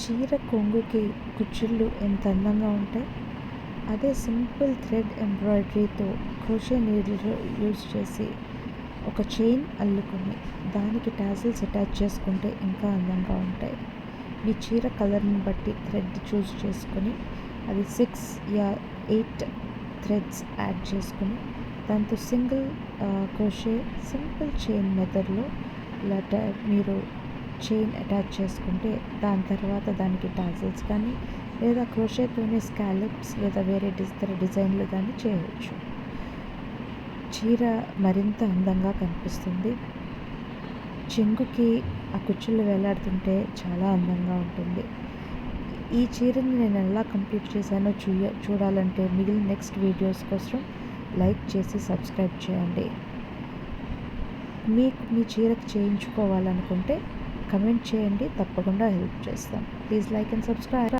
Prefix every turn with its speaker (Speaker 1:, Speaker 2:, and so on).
Speaker 1: చీర కొంగుకి కుచ్చుళ్ళు ఎంత అందంగా ఉంటాయి అదే సింపుల్ థ్రెడ్ ఎంబ్రాయిడరీతో క్రోషే నీడిల్ యూజ్ చేసి ఒక చైన్ అల్లుకొని దానికి టాజిల్స్ అటాచ్ చేసుకుంటే ఇంకా అందంగా ఉంటాయి. మీ చీర కలర్ని బట్టి థ్రెడ్ చూస్ చేసుకొని అది సిక్స్ యా ఎయిట్ థ్రెడ్స్ యాడ్ చేసుకుని దాంతో సింగిల్ క్రోషే సింపుల్ చైన్ మెథడ్లో ఇలా మీరు చైన్ అటాచ్ చేసుకుంటే దాని తర్వాత దానికి టాజిల్స్ కానీ లేదా క్రోషేతోనే స్కాలప్స్ లేదా వేరే ఇతర డిజైన్లు కానీ చేయవచ్చు చీర మరింత అందంగా కనిపిస్తుంది. చెంగుకి ఆ కుచ్చులు వేలాడుతుంటే చాలా అందంగా ఉంటుంది. ఈ చీరని నేను ఎలా కంప్లీట్ చేశానో చూయ చూడాలంటే మిగిలిన నెక్స్ట్ వీడియోస్ కోసం లైక్ చేసి సబ్స్క్రైబ్ చేయండి. మీకు మీ చీరకు చేయించుకోవాలనుకుంటే కమెంట్ చేయండి తప్పకుండా హెల్ప్ చేస్తాం. Please like and subscribe.